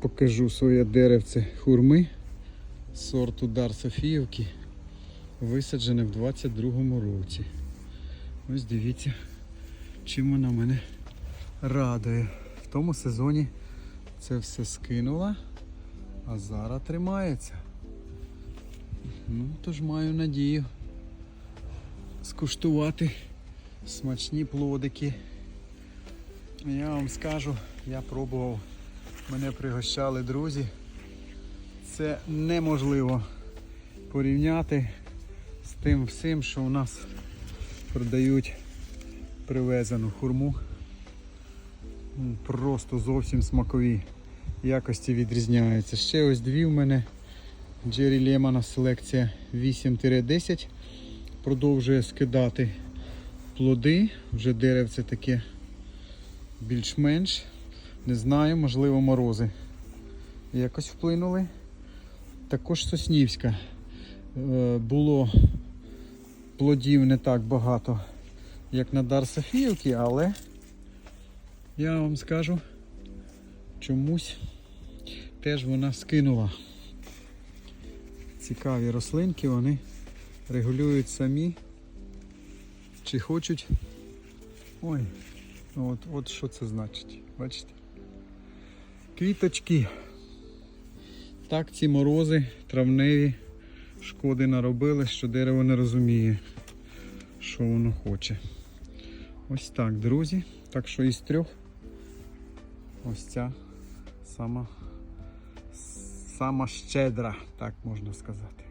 покажу своє деревце хурми сорту Дар Софіївки, висаджене в 22-му році. Ось дивіться, чим вона мене радує. В тому сезоні це все скинула, а зараз тримається. Ну, тож маю надію скуштувати смачні плодики. Я вам скажу, я пробував, мене пригощали друзі. Це неможливо порівняти з тим всім, що у нас продають привезену хурму. Просто зовсім смакові якості відрізняються. Ще ось дві в мене Джері Лемона селекція 8-10 продовжує скидати плоди. Вже деревце таке більш-менш. Не знаю, можливо, морози якось вплинули. Також Соснівська. Е, Було плодів не так багато, як на Дар Софіївки, але я вам скажу, чомусь теж вона скинула. Цікаві рослинки, вони регулюють самі, чи хочуть. Ой, от, от що це значить, бачите? Квіточки. Так, ці морози травневі шкоди наробили, що дерево не розуміє, що воно хоче. Ось так, друзі. Так що із трьох ось ця сама, сама щедра, так можна сказати.